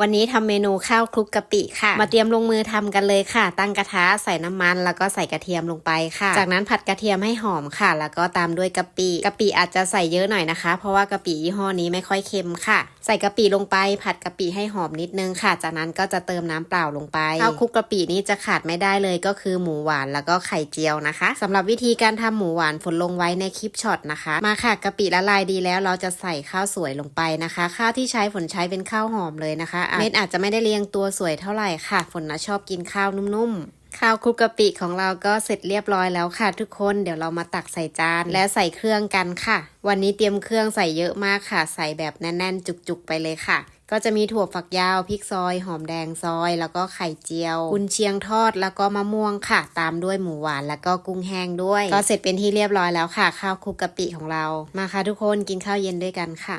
วันนี้ทำเมนูข้าวคลุกกะปิค่ะ มาเตรียมลงมือทำกันเลยค่ะ ตั้งกระทะใส่น้ำมันแล้วก็ใส่กระเทียมลงไปค่ะ จากนั้นผัดกระเทียมให้หอมค่ะ แล้วก็ตามด้วยกะปิกะปิอาจจะใส่เยอะหน่อยนะคะ เพราะว่ากะปิยี่ห้อนี้ไม่ค่อยเค็มค่ะ ใส่กะปิลงไป ผัดกะปิให้หอมนิดนึงค่ะ จากนั้นก็จะเติมน้ำเปล่าลงไปข้าวคลุกกะปินี้จะขาดไม่ได้เลยก็คือหมูหวานแล้วก็ไข่เจียวนะคะสำหรับวิธีการทำหมูหวานฝนลงไว้ในคลิปช็อตนะคะ มาค่ะกะปิละลายดีแล้วเราจะใส่ข้าวสวยลงไปนะคะ ข้าวที่ใช้ฝนใช้เป็นข้าวหอมเลยนะคะอะเม็ดอาจจะไม่ได้เรียงตัวสวยเท่าไหร่ค่ะ ฝนนะชอบกินข้าวนุ่มๆ ข้าวคลุกกะปิของเราก็เสร็จเรียบร้อยแล้วค่ะ ทุกคนเดี๋ยวเรามาตักใส่จานและใส่เครื่องกันค่ะ วันนี้เตรียมเครื่องใส่เยอะมากค่ะ ใส่แบบแน่นๆ จุกๆไปเลยค่ะก็จะมีถั่วฝักยาวพริกซอย หอมแดงซอย แล้วก็ไข่เจียวกุนเชียงทอดแล้วก็มะม่วงค่ะ ตามด้วยหมูหวานแล้วก็กุ้งแห้งด้วย ก็เสร็จเป็นที่เรียบร้อยแล้วค่ะ ข้าวคลุกกะปิของเรามาค่ะทุกคนกินข้าวเย็นด้วยกันค่ะ